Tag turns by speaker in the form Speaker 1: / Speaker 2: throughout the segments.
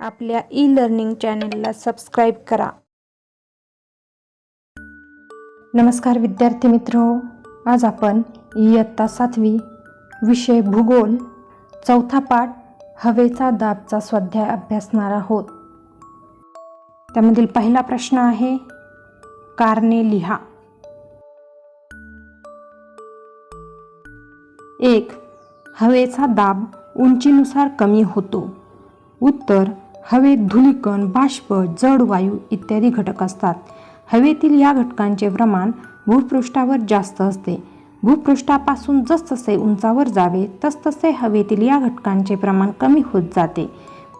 Speaker 1: आपल्या e learning चॅनेलला subscribe करा. नमस्कार विद्यार्थी मित्र आज आपण इयत्ता सातवी विषय भूगोल चौथा पाठ हवेचा दाबचा स्वाध्याय अभ्यासणार आहोत. त्यामधील पहिला प्रश्न आहे कारणे लिहा. एक हवेचा दाब उंचीनुसार कमी होतो. उत्तर हवेत धुलीकण बाष्प जड वायू इत्यादी घटक असतात. हवेतील या घटकांचे प्रमाण भूपृष्ठावर जास्त असते. भूपृष्ठापासून जसजसे उंचावर जावे तसतसे हवेतील या घटकांचे प्रमाण कमी होत जाते.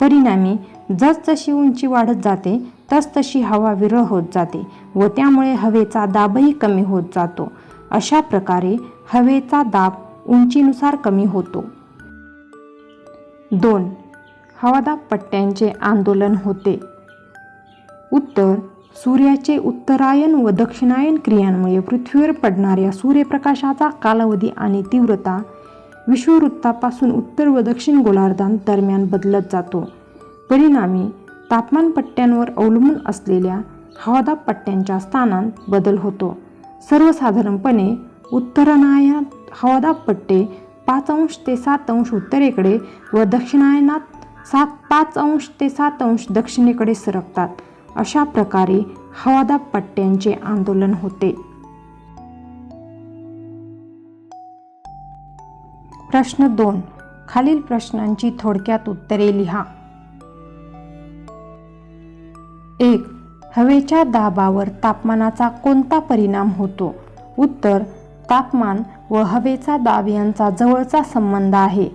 Speaker 1: परिणामी जसजशी उंची वाढत जाते तसतशी हवा विरळ होत जाते व त्यामुळे हवेचा दाबही कमी होत जातो. अशा प्रकारे हवेचा दाब उंचीनुसार कमी होतो. दोन. हवादाब पट्ट्यांचे आंदोलन होते. उत्तर. सूर्याचे उत्तरायन व दक्षिणायन क्रियांमुळे पृथ्वीवर पडणाऱ्या सूर्यप्रकाशाचा कालावधी आणि तीव्रता विषुववृत्तापासून उत्तर व दक्षिण गोलार्धांदरम्यान बदलत जातो. परिणामी तापमान पट्ट्यांवर अवलंबून असलेल्या हवादाब पट्ट्यांच्या स्थानात बदल होतो. सर्वसाधारणपणे उत्तरायणात हवादाब पट्टे पाच अंश ते सात अंश उत्तरेकडे व दक्षिणायनात सात पाच अंश ते सात अंश दक्षिणेकडे सरकतात. अशा प्रकारे हवादाब पट्ट्यांचे आंदोलन होते. प्रश्न दोन. खालील प्रश्नांची थोडक्यात उत्तरे लिहा. एक. हवेच्या दाबावर तापमानाचा कोणता परिणाम होतो? उत्तर. तापमान व हवेचा दाब यांचा जवळचा संबंध आहे.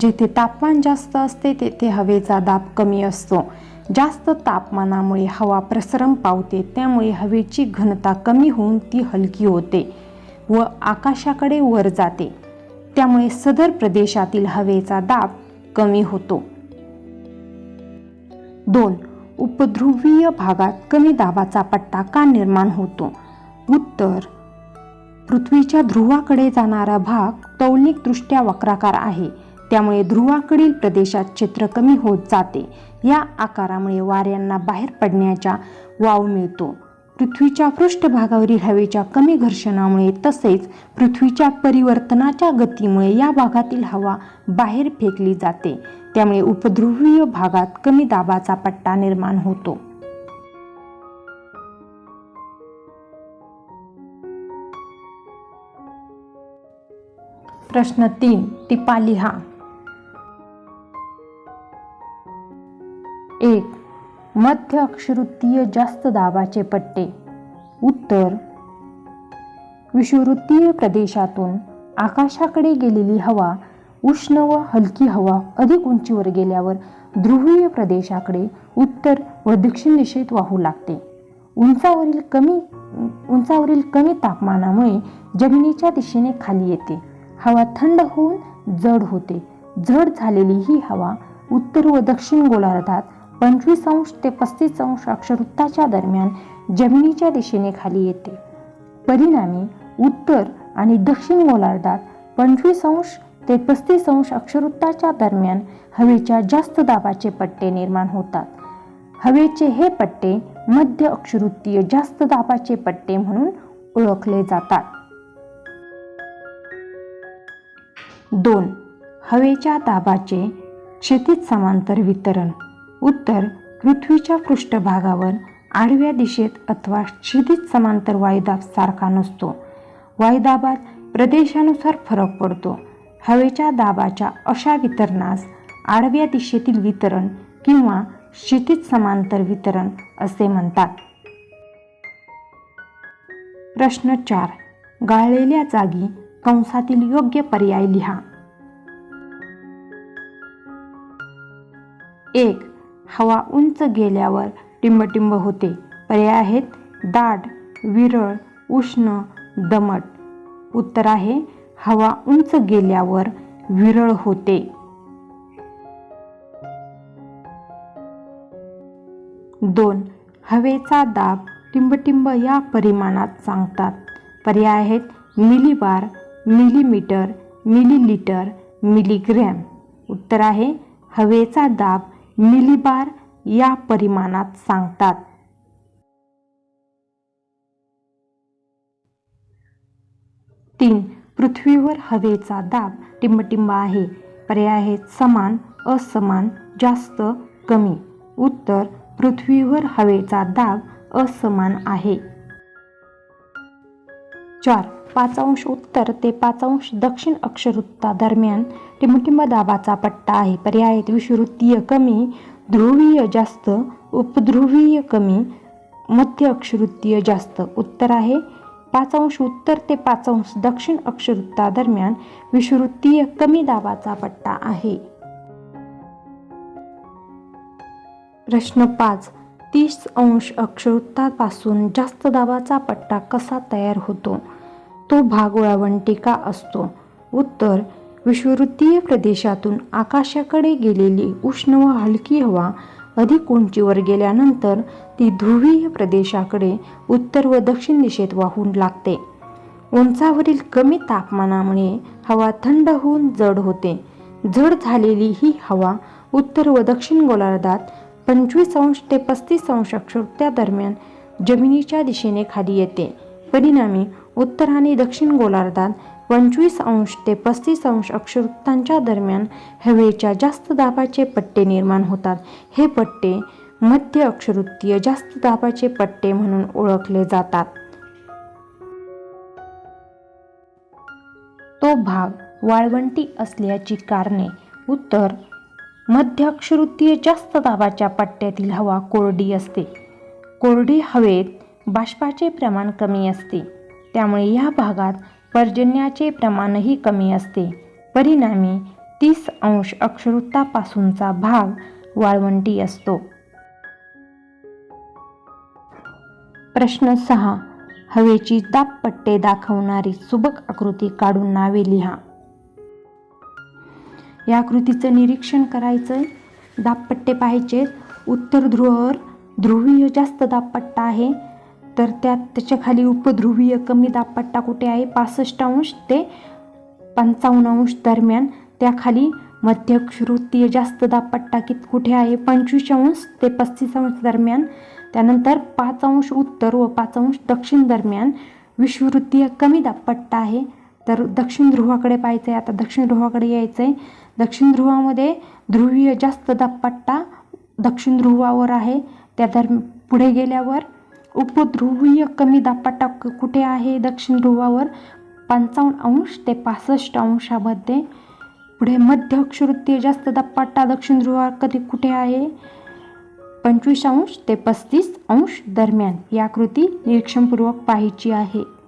Speaker 1: जेथे तापमान जास्त असते तेथे हवेचा दाब कमी असतो. जास्त तापमानामुळे हवा प्रसरण पावते त्यामुळे हवेची घनता कमी होऊन ती हलकी होते व आकाशाकडे वर जाते. त्यामुळे सदर प्रदेशातील हवेचा दाब कमी होतो. दोन. उपध्रुवीय भागात कमी दाबाचा पट्टा का निर्माण होतो? उत्तर. पृथ्वीच्या ध्रुवाकडे जाणारा भाग तौलिकदृष्ट्या वक्राकार आहे. त्यामुळे ध्रुवाकडील प्रदेशात क्षेत्र कमी होत जाते. या आकारामुळे वाऱ्यांना बाहेर पडण्याचा वाव मिळतो. पृथ्वीच्या पृष्ठभागावरील हवेच्या कमी घर्षणामुळे तसेच पृथ्वीच्या परिवर्तनाच्या गतीमुळे या भागातील हवा बाहेर फेकली जाते. त्यामुळे उपध्रुवीय भागात कमी दाबाचा पट्टा निर्माण होतो. प्रश्न तीन टिपा लिहा एक मध्य अक्षवृत्तीय जास्त दाबाचे पट्टे. उत्तर विषुवृत्तीय प्रदेशातून आकाशाकडे गेलेली हवा उष्ण व हलकी हवा अधिक उंचीवर गेल्यावर ध्रुवीय प्रदेशाकडे उत्तर व दक्षिण दिशेत वाहू लागते. उंचावरील कमी उंचावरील कमी तापमानामुळे जमिनीच्या दिशेने खाली येते. हवा थंड होऊन जड होते. जड झालेली ही हवा उत्तर व दक्षिण गोलार्धात पंचवीस अंश ते पस्तीस अंश अक्षवृत्ताच्या दरम्यान जमिनीच्या दिशेने खाली येते. परिणामी उत्तर आणि दक्षिण गोलार्धात पंचवीस अंश ते पस्तीस अंश अक्षवृत्ताच्या दरम्यान हवेच्या जास्त दाबाचे पट्टे निर्माण होतात. हवेचे हे पट्टे मध्य अक्षवृत्तीय जास्त दाबाचे पट्टे म्हणून ओळखले जातात. दोन. हवेच्या दाबाचे क्षितिज समांतर वितरण. उत्तर पृथ्वीच्या पृष्ठभागावर आडव्या दिशेत अथवा क्षितिज समांतर वायुदाब सारखा नसतो. वायुदाबात प्रदेशानुसार फरक पडतो. हवेच्या दाबाच्या अशा वितरणास आडव्या दिशेतील वितरण किंवा क्षितिज समांतर वितरण असे म्हणतात. प्रश्न चार. गाळलेल्या जागी कंसातील योग्य पर्याय लिहा. एक हवा उंच गेल्यावर टिंबटिंब होते. पर्याय आहेत दाट विरळ उष्ण दमट. उत्तर आहे हवा उंच गेल्यावर विरळ होते. दोन हवेचा दाब टिंबटिंब या परिमाणात सांगतात. पर्याय आहेत मिलीबार मिलीमीटर मिलीलिटर मिलीग्रॅम. उत्तर आहे हवेचा दाब मिलीबार या परिमाणात सांगतात. तीन पृथ्वीवर हवेचा दाब टिंबटिंब आहे. पर्याय आहेत समान असमान जास्त कमी. उत्तर पृथ्वीवर हवेचा दाब असमान आहे. चार पाच अंश उत्तर ते पाच अंश दक्षिण अक्षवृत्ता दरम्यान टिंबटिंब दाबाचा पट्टा आहे. पर्यायत विषुवृत्तीय कमी ध्रुवीय जास्त उपध्रुवीय कमी मध्य अक्षवृत्तीय जास्त. उत्तर आहे पाच अंश उत्तर ते पाच अंश दक्षिण अक्षवृत्ता दरम्यान विषुवृत्तीय कमी दाबाचा पट्टा आहे. प्रश्न पाच तीस अंश अक्षवृत्तापासून जास्त दाबाचा पट्टा कसा तयार होतो? तो भाग वाळवंटी का असतो. उत्तर विषुवृत्तीय प्रदेशातून आकाशाकडे गेलेली उष्ण व हलकी हवा अधिक उंचीवर गेल्यानंतर ती ध्रुवीय प्रदेशाकडे उत्तर व दक्षिण दिशेत वाहून लागते. उंचावरील कमी तापमानामुळे हवा थंड होऊन जड होते. जड झालेली ही हवा उत्तर व दक्षिण गोलार्धात पंचवीस अंश ते पस्तीस अंश अक्षवृत्त्या दरम्यान जमिनीच्या दिशेने खाली येते. परिणामी उत्तर आणि दक्षिण गोलार्धात पंचवीस अंश ते पस्तीस अंश अक्षवृत्तांच्या दरम्यान हवेच्या जास्त दाबाचे पट्टे निर्माण होतात. हे पट्टे मध्य अक्षवृत्तीय जास्त दाबाचे पट्टे म्हणून ओळखले जातात. तो भाग वाळवंटी असल्याची कारणे. उत्तर मध्य अक्षवृत्तीय जास्त दाबाच्या पट्ट्यातील हवा कोरडी असते. कोरडी हवेत बाष्पाचे प्रमाण कमी असते. त्यामुळे या भागात पर्जन्याचे प्रमाणही कमी असते. परिणामी तीस अंश अक्षरतापासूनचा भाग वाळवंटी असतो. प्रश्न सहा. हवेची दाब पट्टे दाखवणारी सुबक आकृती काढून नावे लिहा. या आकृतीचं निरीक्षण करायचंय. दाबपट्टे पाहायचे उत्तर ध्रुवावर ध्रुवीय जास्त दाबपट्टा आहे. तर त्यात त्याच्याखाली उपध्रुवीय कमी दाबपट्टा कुठे आहे? पासष्ट अंश ते पंचावन्न अंश दरम्यान. त्याखाली मध्यक्षवृत्तीय जास्त दाबपट्टा कित कुठे आहे? पंचवीस अंश ते पस्तीस अंश दरम्यान. त्यानंतर पाच अंश उत्तर व पाच अंश दक्षिण दरम्यान. विषवृत्तीय कमी दाबपट्टा आहे. तर दक्षिण ध्रुवाकडे पाहायचं आहे आता दक्षिण ध्रुवाकडे यायचं आहे दक्षिण ध्रुवामध्ये ध्रुवीय जास्त दाबपट्टा दक्षिण ध्रुवावर आहे. त्या दर पुढे गेल्यावर उपध्रुवीय कमी दापाटा कुठे आहे? दक्षिण ध्रुवावर पंचावन्न अंश ते पासष्ट अंशामध्ये. पुढे मध्य अक्षवृत्तीय जास्त दापाटा दक्षिण ध्रुवावर कधी कुठे आहे? पंचवीस अंश ते पस्तीस अंश दरम्यान. ही आकृती निरीक्षणपूर्वक पाहायची आहे.